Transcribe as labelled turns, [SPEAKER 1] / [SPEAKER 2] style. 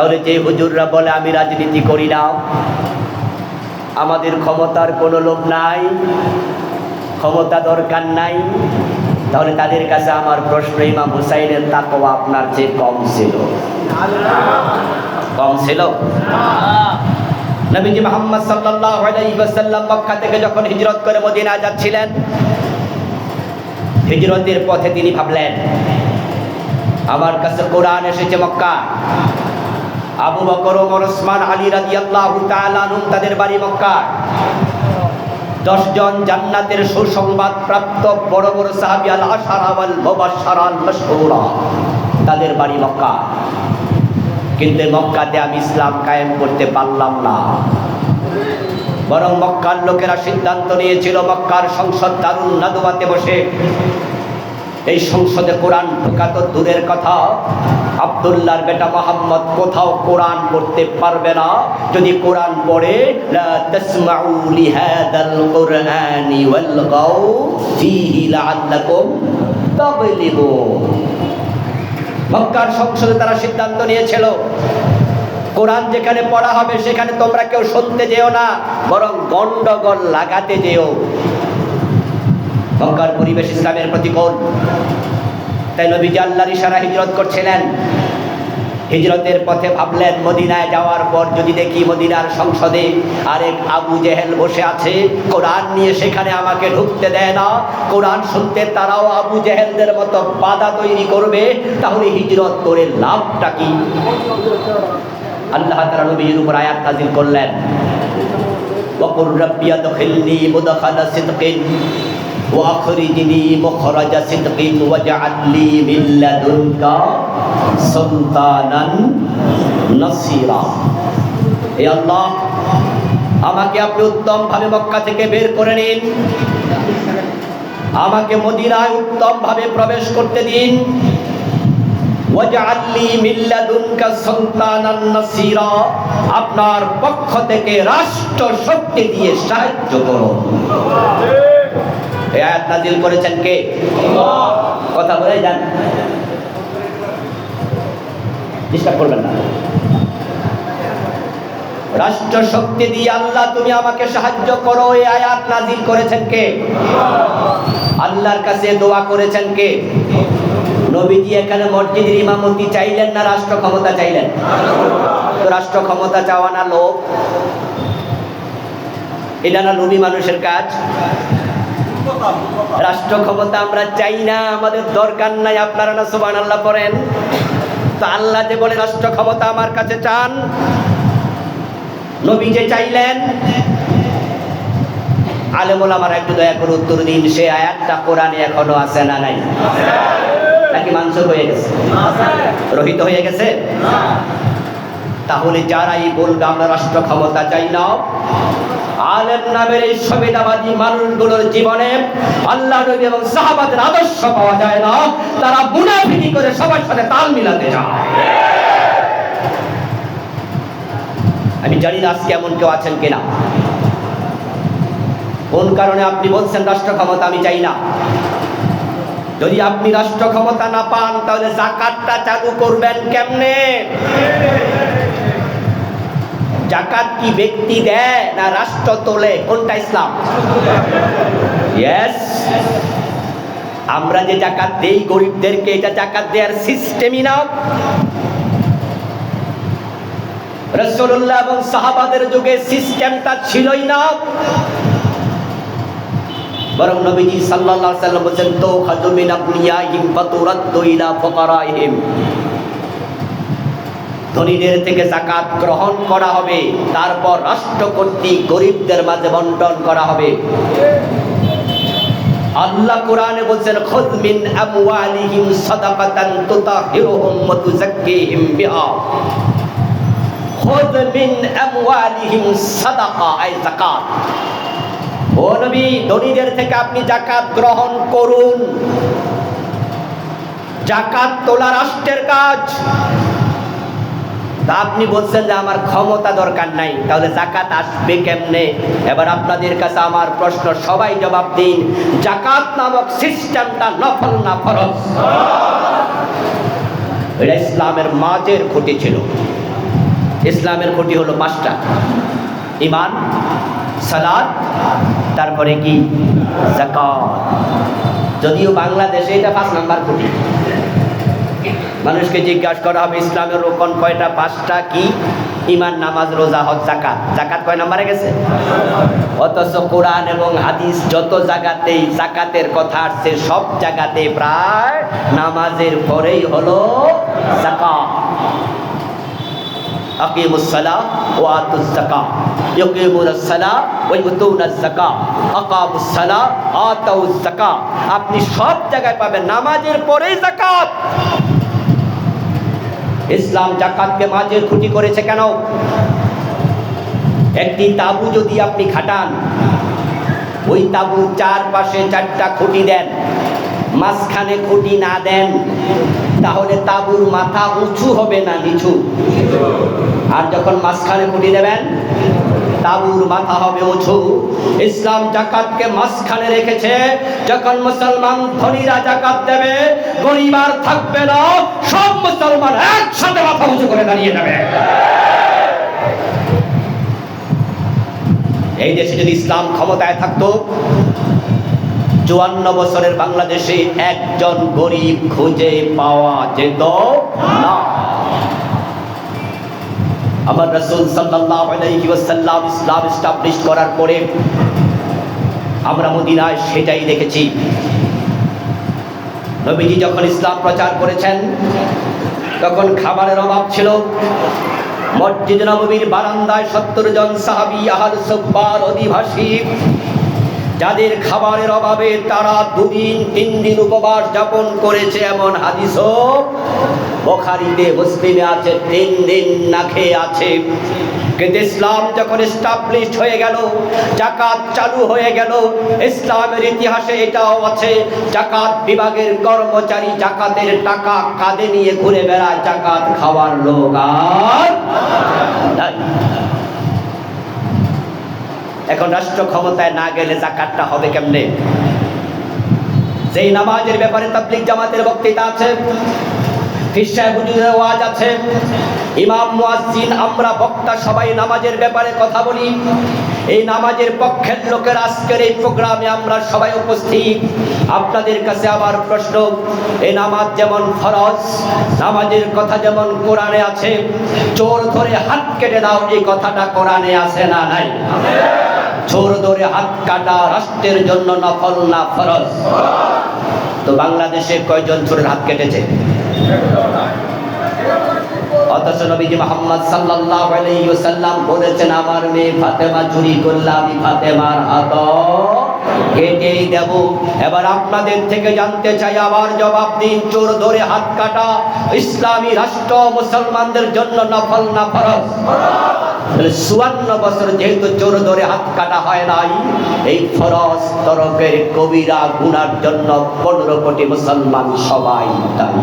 [SPEAKER 1] তাহলে যে হুজুররা বলে, আমি রাজনীতি করি না। আমাদের ক্ষমতার কোনো লোভ নাই, ক্ষমতা দরকার নাই। তাহলে তাদের কাছে আমার প্রশ্ন, ইমাম হুসাইনের তাকওয়া আপনার চেয়ে কম ছিল। কম ছিল? নবীজি মোহাম্মদ সাল্লাল্লাহু আলাইহি ওয়াসাল্লাম মক্কা থেকে যখন হিজরত করে মদিনা যাচ্ছিলেন, হিজরতের পথে তিনি ভাবলেন, আমার কাছে কোরআন এসেছে মক্কা আবু বকর ওমর ওসমান আলী রাদিয়াল্লাহু তাআলা তাদের বাড়ি মক্কা দশজন জান্নাতের সুসংবাদ প্রাপ্ত বড় বড় সাহাবী আল আশারা ওয়াল মুবাশশারা আল মাশহুরা তাদের বাড়ি মক্কা। কিন্তু মক্কাতে আমি ইসলাম কায়েম করতে পারলাম না। বরং মক্কার লোকেরা সিদ্ধান্ত নিয়েছিল, মক্কার সংসদ দারুণ নাদুয়াতে বসে এই সংসদে কোরআন ঢোকা তো দূরের কথা। আব্দুল্লাহর বেটা মোহাম্মদ কোথাও কোরআন পড়তে পারবে না। যদি কোরআন পড়ে মক্কার সংসদে তারা সিদ্ধান্ত নিয়েছিল, কোরআন যেখানে পড়া হবে সেখানে তোমরা কেউ শুনতে যেও না, বরং গন্ডগোল লাগাতে যেও। মক্কার পরিবেশ ইসলামের প্রতিকূল তাই নবীজি আল্লাহর ইশারা হিজরত করছিলেন হিজরতের পথে ভাবলেন মদিনায় যাওয়ার পর যদি দেখি মদিনার সংসদে আরেক আবু জেহেল বসে আছে কোরআন নিয়ে সেখানে আমাকে ঢুকতে দেয় না কোরআন শুনতে তারাও আবু জেহেলদের মতো বাধা তৈরি করবে তাহলে হিজরত করে লাভটা কি আল্লাহ তাআলা নবীর উপর আয়াত নাযিল করলেন وقل ربي ادخلني مدخل صدق واخرجني مخرج صدق واجعل لي من لدنك سلطانا نصيرا হে আল্লাহ আমাকে আপনি উত্তম ভাবে মক্কা থেকে বের করে নিন আমাকে মদিনায় উত্তম ভাবে প্রবেশ করতে দিন ওয়াজআললি মিন লাদুনকা সুলতানান নাসীরা আপনার পক্ষ থেকে রাষ্ট্র শক্তি দিয়ে সাহায্য করুন এই আয়াত নাজিল করেছেন কে? কথা বলে যান। করবেন না। রাষ্ট্র শক্তি দিয়ে আল্লাহ, তুমি আমাকে সাহায্য করো। এই আয়াত নাজিল করেছেন কে? আল্লাহর কাছে দোয়া করেছেন কে? নবীজি এখানে মসজিদের ইমামতি চাইলেন না, রাষ্ট্র ক্ষমতা চাইলেন? তো রাষ্ট্র ক্ষমতা চাওয়া না লোক। এটা না নবী মানুষের কাজ? রাষ্ট্র ক্ষমতা আমরা চাই না, আমাদের দরকার নাই, আপনারা না সুবান আল্লাহ করেন তো আল্লাহ যে বলে রাষ্ট্র ক্ষমতা আমার কাছে চান, নবী যে চাইলেন, আলেমুল আমার একটু দয়া করে উত্তর দিন, সে আয়াতটা কোরআনে এখনও আছে না নাই? নাকি মাংসর হয়ে গেছে? রহিত হয়ে গেছে? তাহলে যারাই বলবে, আমরা রাষ্ট্র ক্ষমতা চাই না। আলেম নামের এই সুবিধাবাদী মানুষগুলোর জীবনে আল্লাহ নবী এবং সাহাবাদের আদর্শ পাওয়া যায় না। তারা মুনাফিকি করে সবার সাথে তাল মিলাতে আমি জানি না আজকে এমন কেউ আছেন কিনা। কোন কারণে আপনি বলছেন রাষ্ট্র ক্ষমতা আমি চাই না? যদি আপনি রাষ্ট্র ক্ষমতা না পান, তাহলে জাকাতটা চালু করবেন কেমনে? জাকাত কি ব্যক্তি দেয় না রাষ্ট্র তোলে? কোনটা ইসলাম? আমরা যে জাকাত দেই গরিবদেরকে, এটা জাকাত দেওয়ার সিস্টেমই না। রসুল্লাহ এবং সাহাবাদের যুগে সিস্টেমটা ছিলই না। বরং নবীজি সাল্লাল্লাহু আলাইহি সাল্লাম বলেন তো খাজুমিনা বুনিয়াহিম ফাতুরাদ্দু ইলা ফুকারাইহিম। ধনীদের থেকে জাকাত গ্রহণ করা হবে। তারপর রাষ্ট্র কর্তৃক গরিবদের মাঝে বন্টন করা হবে। আল্লাহ কোরআনে বলছেন, খুদ মিন আমওয়ালিহিম সাদাকাতান তুতাহিরুহুম ওয়া তুযাক্কিহিম বিহা। খুদ মিন আমওয়ালিহিম সাদাকা, আই যাকাত। ও নবী, ধনীদের থেকে আপনি জাকাত গ্রহণ করুন। জাকাত তোলা রাষ্ট্রের কাজ। তা আপনি বলছেন যে আমার ক্ষমতা দরকার নাই, তাহলে জাকাত আসবে কেমনে? এবার আপনাদের কাছে আমার প্রশ্ন, সবাই জবাব দিন জাকাত নামক সিস্টেমটা নফল না ফরজ? এটা ইসলামের মাঝের খুঁটি ছিল। ইসলামের খুঁটি হলো পাঁচটা। ইমান সালাদ, তারপরে কি? জাকাত যদিও বাংলাদেশে এটা পাঁচ নাম্বার খুঁটি। মানুষকে জিজ্ঞাসা করা হবে ইসলামের রোকন কয়টা, পাঁচটা কি? ইমান, নামাজ, রোজা, হজ জাকাত জাকাত কয় নাম্বারে গেছে? অথচ কোরআন এবং হাদিস যত জায়গাতেই জাকাতের কথা আসছে, সব জায়গাতে প্রায় নামাজের পরেই হলো জাকাত আপনি সব জায়গায় পাবেন, নামাজের পরেই যাকাত। ইসলাম জাকাতকে মাঝের খুঁটি করেছে কেন? একটি তাবু যদি আপনি খাটান, ওই তাবু চারপাশে চারটা খুঁটি দেন, মাঝখানে খুঁটি না দেন, তাহলে তাবুর মাথা উঁচু হবে না নিচু? আর যখন মাঝখানে খুঁটি দেবেন তাবুর মাথা হবে উঁচু। ইসলাম জাকাতকে মাঝখানে রেখেছে। যখন মুসলমান ধনীরা জাকাত দেবে, গরিব আর থাকবে না, সব মুসলমান একসাথে মাথা উঁচু করে দাঁড়িয়ে যাবে। এই দেশে যদি ইসলাম ক্ষমতায় থাকতো, চুয়ান্ন বছরের বাংলাদেশে একজন গরিব খুঁজে পাওয়া যেত না। আমার রসুল সাল্লাল্লাহু আলাইহি ওয়াসাল্লাম ইসলাম এস্টাবলিশ করার পরে আমরা মদিনায় সেটাই দেখেছি। নবীজি যখন ইসলাম প্রচার করেছেন, তখন খাবারের অভাব ছিল। মসজিদ নবমীর বারান্দায় সত্তর জন সাহাবি, আহাল সব্বার অধিবাসী, যাদের খাবারের অভাবে তারা দুদিন, তিন দিন উপবাস যাপন করেছে, এমন হাদিস বখারিতে মুসলিমে আছে, তিন দিন না খেয়ে আছে। কিন্তু ইসলাম যখন এস্টাবলিশ হয়ে গেল, জাকাত চালু হয়ে গেল, ইসলামের ইতিহাসে এটাও আছে, জাকাত বিভাগের কর্মচারী জাকাতের টাকা কাঁধে নিয়ে ঘুরে বেড়ায়, জাকাত খাওয়ার লোক আর এখন রাষ্ট্র ক্ষমতায় না গেলে জাকাতটা হবে কেমনে? যেই নামাজের ব্যাপারে তাবলিগ জামাতের বক্তৃতা আছে ওয়াজ আছে ইমাম মুয়াজ্জিন, আমরা বক্তা সবাই নামাজের ব্যাপারে কথা বলি। এই নামাজের পক্ষের লোকের আজকের এই প্রোগ্রামে আমরা সবাই উপস্থিত। আপনাদের কাছে আমার প্রশ্ন এই নামাজ যেমন ফরজ, নামাজের কথা যেমন কোরআনে আছে, চোর ধরে হাত কেটে দাও, এই কথাটা কোরআনে আছে না নাই? চোর ধরে হাত কাটা রাষ্ট্রের জন্য নফল না ফরজ? তো বাংলাদেশে কয়জন চোরের হাত কেটেছে? অথচ নবীজি মোহাম্মদ সাল্লাল্লাহু আলাইহি ওয়াসাল্লাম বলেছেন, আমার মেয়ে ফাতেমা চুরি করলে আমি ফাতেমার হাত কেটেই দেব। এবার আপনাদের থেকে জানতে চাই আবার জবাব দিন, চোর ধরে হাত কাটা ইসলামী রাষ্ট্র মুসলমানদের জন্য নফল না ফরজ? তাহলে চুয়ান্ন বছর যেহেতু চোর ধরে হাত কাটা হয় নাই, এই ফরজ তরফের কবিরা গুনার জন্য পনেরো কোটি মুসলমান সবাই দায়ী।